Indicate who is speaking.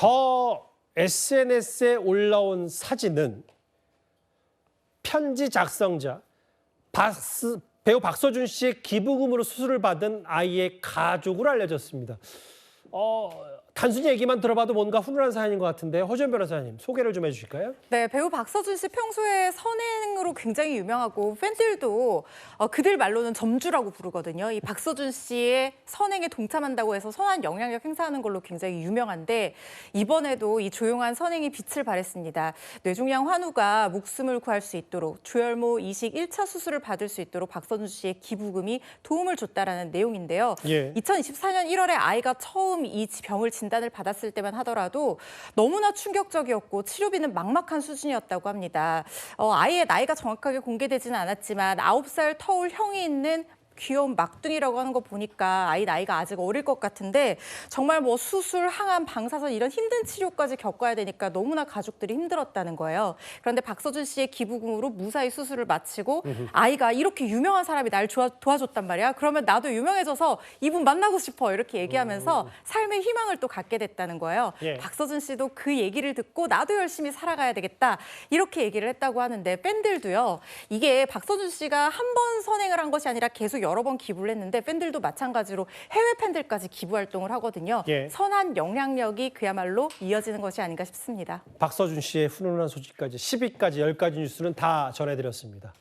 Speaker 1: 저 SNS에 올라온 사진은 편지 작성자 박스, 배우 박서준 씨의 기부금으로 수술을 받은 아이의 가족으로 알려졌습니다. 어, 단순히 얘기만 들어봐도 뭔가 훈훈한 사연인 것 같은데 허전 변호사님 소개를 좀 해주실까요?
Speaker 2: 네, 배우 박서준 씨 평소에 선행으로 굉장히 유명하고 팬들도 어, 그들 말로는 점주라고 부르거든요. 이 박서준 씨의 선행에 동참한다고 해서 선한 영향력 행사하는 걸로 굉장히 유명한데 이번에도 이 조용한 선행이 빛을 발했습니다. 뇌종양 환우가 목숨을 구할 수 있도록 조혈모 이식 1차 수술을 받을 수 있도록 박서준 씨의 기부금이 도움을 줬다라는 내용인데요.
Speaker 1: 예.
Speaker 2: 2024년 1월에 아이가 처음 이 병을 진 단을 받았을 때만 하더라도 너무나 충격적이었고 치료비는 막막한 수준이었다고 합니다. 어, 아이의 나이가 정확하게 공개되지는 않았지만 9살 터울 형이 있는 귀여운 막둥이라고 하는 거 보니까 아이 나이가 아직 어릴 것 같은데 정말 뭐 수술, 항암, 방사선 이런 힘든 치료까지 겪어야 되니까 너무나 가족들이 힘들었다는 거예요. 그런데 박서준 씨의 기부금으로 무사히 수술을 마치고 아이가 이렇게 유명한 사람이 날 좋아- 도와줬단 말이야. 그러면 나도 유명해져서 이분 만나고 싶어 이렇게 얘기하면서 삶의 희망을 또 갖게 됐다는 거예요.
Speaker 1: 예.
Speaker 2: 박서준 씨도 그 얘기를 듣고 나도 열심히 살아가야 되겠다 이렇게 얘기를 했다고 하는데 팬들도요 이게 박서준 씨가 한 번 선행을 한 것이 아니라 계속 여러 번 기부를 했는데 팬들도 마찬가지로 해외 팬들까지 기부 활동을 하거든요.
Speaker 1: 예.
Speaker 2: 선한 영향력이 그야말로 이어지는 것이 아닌가 싶습니다.
Speaker 1: 박서준 씨의 훈훈한 소식까지 10위까지 10가지 뉴스는 다 전해드렸습니다.